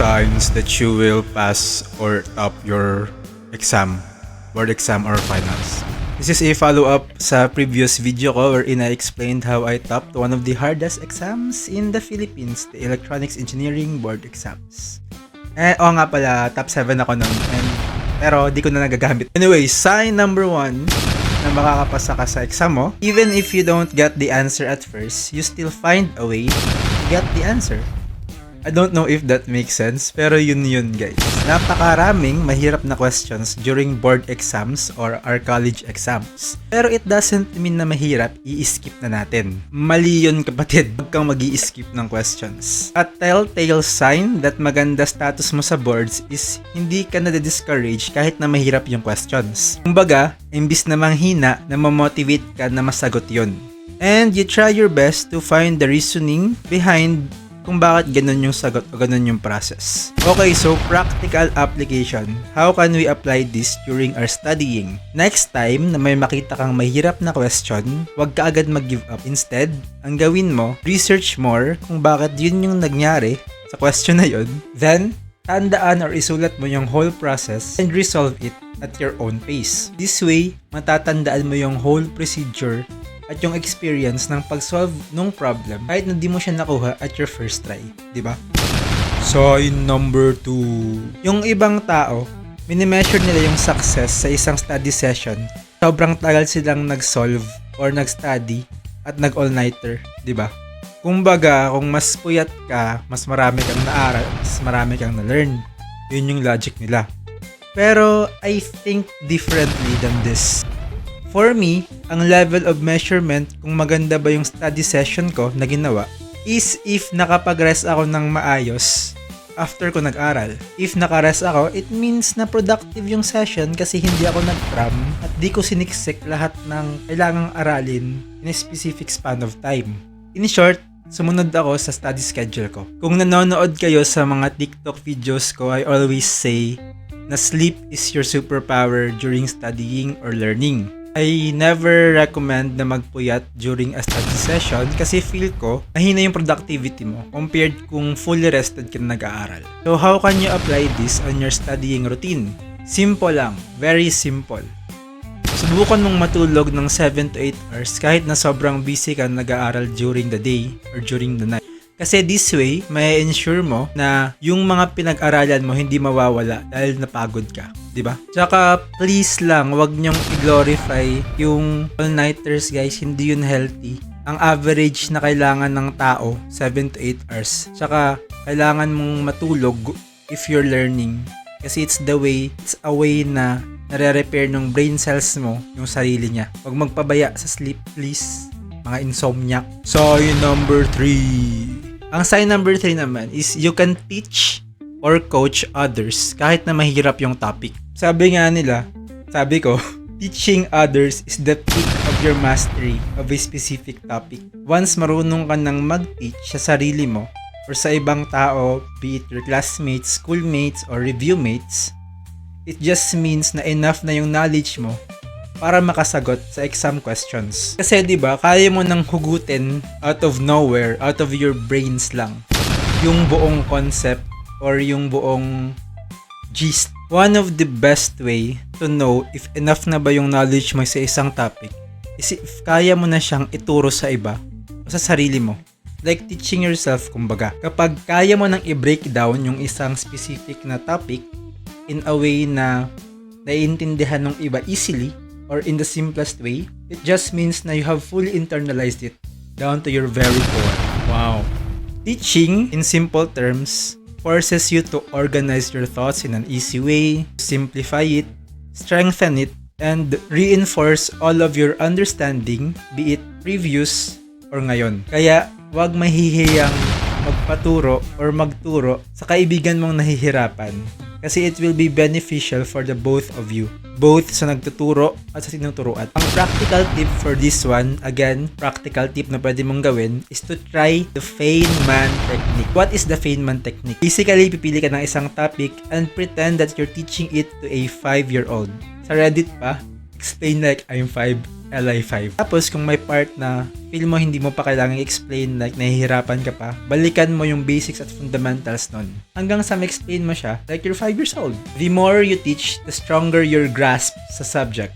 signs that you will pass or top your exam, board exam or finals. This is a follow-up sa previous video ko wherein I explained how I topped one of the hardest exams in the Philippines, the Electronics Engineering Board Exams. Eh, oo nga pala, top 7 ako nun. And, pero di ko na nagagamit. Anyway, sign number 1 na makakapasa ka sa exam mo, even if you don't get the answer at first, you still find a way to get the answer. I don't know if that makes sense, pero yun yun guys. Napakaraming mahirap na questions during board exams or our college exams. Pero it doesn't mean na mahirap, i-skip na natin. Mali yun kapatid, huwag kang mag skip ng questions. A telltale sign that maganda status mo sa boards is hindi ka na-discourage kahit na mahirap yung questions. Kumbaga, imbis na manghina, na mamotivate ka na masagot yon. And you try your best to find the reasoning behind kung bakit ganun yung sagot o ganun yung process. Okay, so practical application. How can we apply this during our studying? Next time na may makita kang mahirap na question, huwag ka agad mag-give up. Instead, ang gawin mo, research more kung bakit yun yung nangyari sa question na yun. Then, tandaan or isulat mo yung whole process and resolve it at your own pace. This way, matatandaan mo yung whole procedure at yung experience ng pag-solve nung problem kahit na di mo siya nakuha at your first try, di ba? Sign number 2. Yung ibang tao, minimeasure nila yung success sa isang study session. Sobrang tagal silang nag-solve or nag-study at nag-all-nighter, di ba? Kumbaga, kung mas puyat ka, mas marami kang naaral, mas marami kang na-learn. Yun yung logic nila. Pero I think differently than this. For me, ang level of measurement kung maganda ba yung study session ko na ginawa is if nakapag-rest ako ng maayos after ko nag-aral. If naka-rest ako, it means na productive yung session kasi hindi ako nag-cram at di ko siniksik lahat ng kailangang aralin in a specific span of time. In short, sumunod ako sa study schedule ko. Kung nanonood kayo sa mga TikTok videos ko, I always say na sleep is your superpower during studying or learning. I never recommend na magpuyat during a study session kasi feel ko mahina yung productivity mo compared kung fully rested ka na nag-aaral. So how can you apply this on your studying routine? Simple lang, very simple. Subukan mong matulog ng 7 to 8 hours kahit na sobrang busy ka nag-aaral during the day or during the night. Kasi this way, may ensure mo na yung mga pinag-aralan mo hindi mawawala dahil napagod ka. 'Di ba? Tsaka please lang, wag niyong i-glorify yung all-nighters guys, hindi yun healthy. Ang average na kailangan ng tao, 7 to 8 hours. Tsaka kailangan mong matulog if you're learning. Kasi it's the way, it's a way na nare-repair ng brain cells mo yung sarili niya. Huwag magpabaya sa sleep, please. Mga insomniac. So, yung number 3 ang sign number 3 naman is you can teach or coach others kahit na mahirap yung topic. Sabi nga nila, sabi ko, teaching others is the peak of your mastery of a specific topic. Once marunong ka nang mag-teach sa sarili mo or sa ibang tao, be it your classmates, schoolmates, or review mates, it just means na enough na yung knowledge mo para makasagot sa exam questions. Kasi 'di ba, kaya mo nang hugutin out of nowhere, out of your brains lang yung buong concept or yung buong gist. One of the best way to know if enough na ba yung knowledge mo sa isang topic is if kaya mo na siyang ituro sa iba o sa sarili mo. Like teaching yourself, kumbaga. Kapag kaya mo nang i-break down yung isang specific na topic in a way na naiintindihan ng iba easily, or in the simplest way, it just means na you have fully internalized it down to your very core. Wow. Teaching, in simple terms, forces you to organize your thoughts in an easy way, simplify it, strengthen it, and reinforce all of your understanding, be it previous or ngayon. Kaya, wag mahihiyang magpaturo or magturo sa kaibigan mong nahihirapan kasi it will be beneficial for the both of you both sa nagtuturo at sa tinuturuan. Ang practical tip for this one, again, practical tip na pwede mong gawin is to try the Feynman technique. What is the Feynman technique? Basically, pipili ka ng isang topic and pretend that you're teaching it to a 5-year-old. Sa Reddit pa, explain like I'm 5 LI5. Tapos kung may part na feel mo hindi mo pa kailangang explain, like nahihirapan ka pa, balikan mo yung basics at fundamentals nun. Hanggang sa ma-explain mo siya, like you're 5 years old. The more you teach, the stronger your grasp sa subject.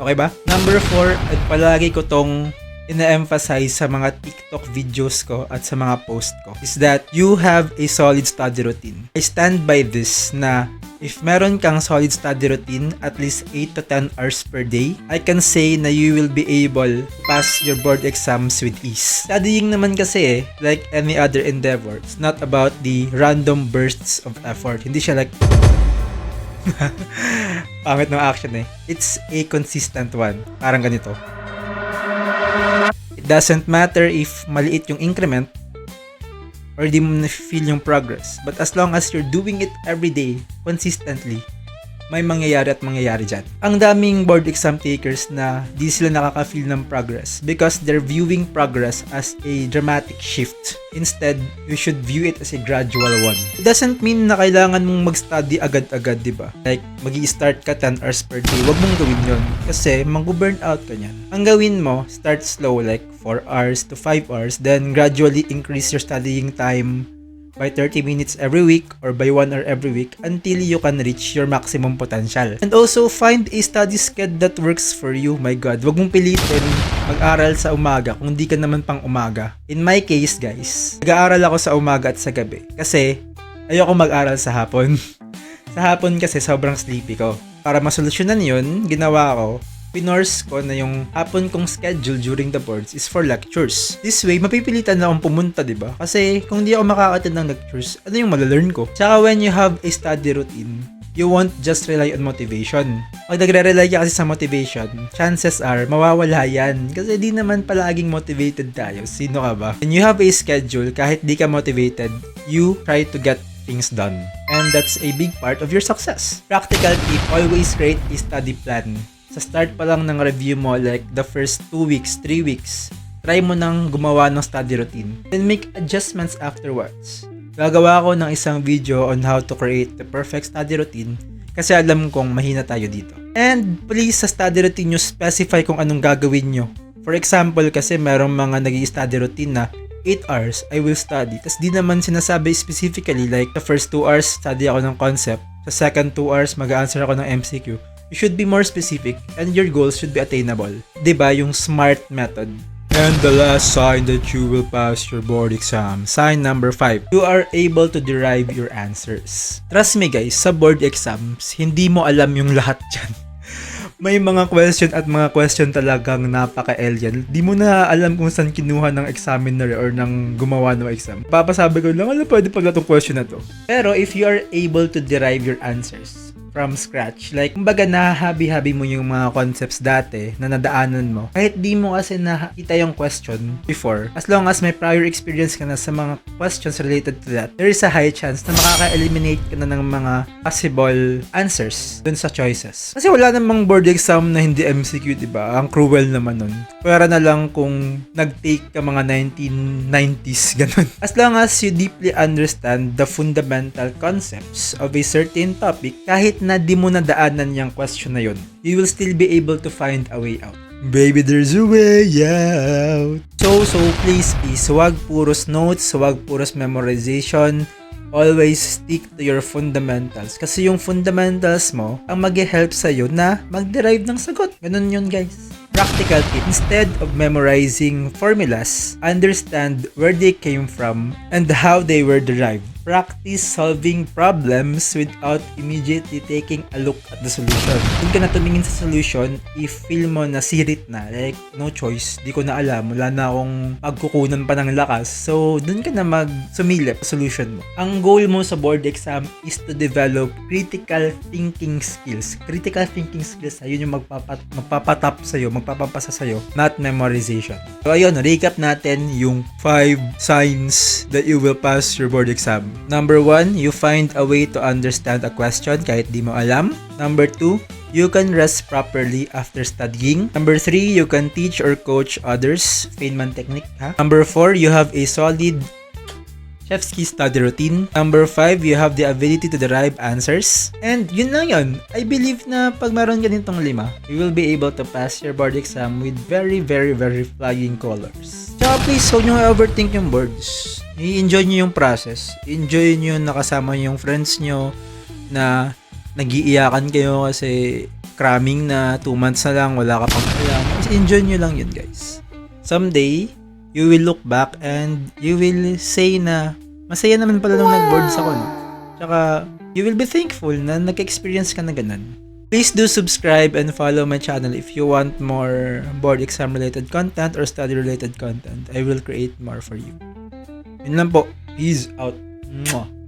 Okay ba? Number 4, at palagi ko tong ina-emphasize sa mga TikTok videos ko at sa mga post ko is that you have a solid study routine. I stand by this na if meron kang solid study routine at least 8 to 10 hours per day, I can say na you will be able to pass your board exams with ease. Studying naman kasi eh, like any other endeavor, it's not about the random bursts of effort. Hindi siya like Pangit ng action eh. It's a consistent one. Parang ganito. It doesn't matter if maliit yung increment or di mo na-feel yung progress. But as long as you're doing it every day, consistently, may mangyayari at mangyayari dyan. Ang daming board exam takers na di sila nakaka-feel ng progress because they're viewing progress as a dramatic shift. Instead, you should view it as a gradual one. It doesn't mean na kailangan mong mag-study agad-agad, di ba? Like, mag start ka 10 hours per day. Huwag mong gawin yon Kasi, mag-burn out ka niyan. Ang gawin mo, start slow like 4 hours to 5 hours, then gradually increase your studying time by 30 minutes every week or by 1 hour every week until you can reach your maximum potential. And also, find a study schedule that works for you. My God, wag mong pilitin mag-aral sa umaga kung di ka naman pang umaga. In my case, guys, nag-aaral ako sa umaga at sa gabi kasi ayoko mag-aral sa hapon. sa hapon kasi sobrang sleepy ko. Para masolusyonan yun, ginawa ko, pinorse ko na yung hapon kong schedule during the boards is for lectures. This way, mapipilitan na akong pumunta, di ba? Kasi kung di ako makaka-attend ng lectures, ano yung malalearn ko? Tsaka when you have a study routine, you won't just rely on motivation. Pag nagre-rely ka kasi sa motivation, chances are mawawala yan. Kasi di naman palaging motivated tayo. Sino ka ba? When you have a schedule, kahit di ka motivated, you try to get things done. And that's a big part of your success. Practical tip, always create a study plan sa start pa lang ng review mo, like the first 2 weeks, 3 weeks, try mo nang gumawa ng study routine. Then make adjustments afterwards. Gagawa ko ng isang video on how to create the perfect study routine kasi alam kong mahina tayo dito. And please sa study routine nyo specify kung anong gagawin nyo. For example, kasi merong mga nag study routine na 8 hours, I will study. Tapos di naman sinasabi specifically like the first 2 hours, study ako ng concept. Sa second 2 hours, mag-answer ako ng MCQ you should be more specific and your goals should be attainable. ba yung SMART method? And the last sign that you will pass your board exam, sign number 5. You are able to derive your answers. Trust me guys, sa board exams, hindi mo alam yung lahat dyan. May mga question at mga question talagang napaka-alien. Di mo na alam kung saan kinuha ng examiner or ng gumawa ng exam. Papasabi ko lang, alam pwede pala itong question na to. Pero if you are able to derive your answers, from scratch. Like, kumbaga nahahabi-habi mo yung mga concepts dati na nadaanan mo. Kahit di mo kasi nakita yung question before, as long as may prior experience ka na sa mga questions related to that, there is a high chance na makaka-eliminate ka na ng mga possible answers dun sa choices. Kasi wala namang board exam na hindi MCQ, di ba? Ang cruel naman nun. Pwera na lang kung nag-take ka mga 1990s, ganun. As long as you deeply understand the fundamental concepts of a certain topic, kahit na di mo nadaanan yung question na yun, you will still be able to find a way out. Baby, there's a way out. So, so please, please, wag puros notes, wag puros memorization, always stick to your fundamentals. Kasi yung fundamentals mo, ang mag-help sa'yo na mag-derive ng sagot. Ganun yun, guys. Practical tip, instead of memorizing formulas, understand where they came from and how they were derived practice solving problems without immediately taking a look at the solution. Kung ka na tumingin sa solution, if feel mo na sirit na, like no choice, di ko na alam, wala na akong pagkukunan pa ng lakas, so dun ka na mag sumilip solution mo. Ang goal mo sa board exam is to develop critical thinking skills. Critical thinking skills, ayun yung magpapat magpapatap sa'yo, magpapapasa sa'yo, not memorization. So ayun, recap natin yung 5 signs that you will pass your board exam. Number one, you find a way to understand a question kahit di mo alam. Number two, you can rest properly after studying. Number three, you can teach or coach others. Feynman technique, ha? Number four, you have a solid Chef's Study Routine. Number 5, you have the ability to derive answers. And yun lang yun. I believe na pag meron ka nitong lima, you will be able to pass your board exam with very, very, very flying colors. Tsaka please, huwag nyo overthink yung boards. I-enjoy nyo yung process. Enjoy nyo yung nakasama yung friends nyo na nagiiyakan kayo kasi cramming na 2 months na lang, wala ka pang. Just enjoy nyo lang yun guys. Someday, you will look back and you will say na masaya naman pala nung nag-boards ako. No? Tsaka, you will be thankful na nag-experience ka na ganun. Please do subscribe and follow my channel if you want more board exam related content or study related content. I will create more for you. Yun lang po. Peace out. Mwah.